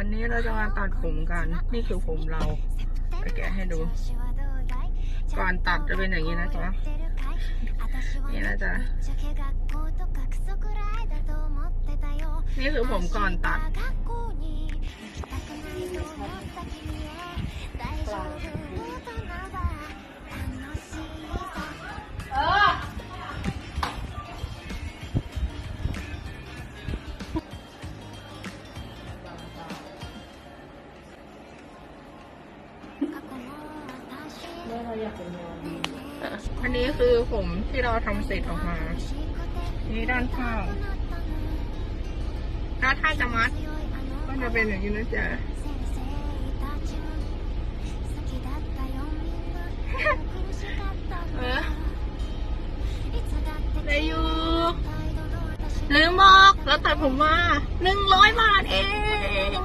วันนี้เราจะมาตัดผมกัน นี่คือผมเราไปแกะให้ดู ก่อนตัดจะเป็นอย่างนี้นะจ๊ะนี่นะจ๊ะนี่คือผมก่อนตัด อันนี้คือผมที่เราทำเสร็จออกมา นี่ด้านข้างแล้วถ้าจะมัด ก็จะเป็นอย่างนี้นะจ๊ะเออได้อยู่ลืมบอกแล้วตัดผมมาหนึ่งร้อยบาทเอง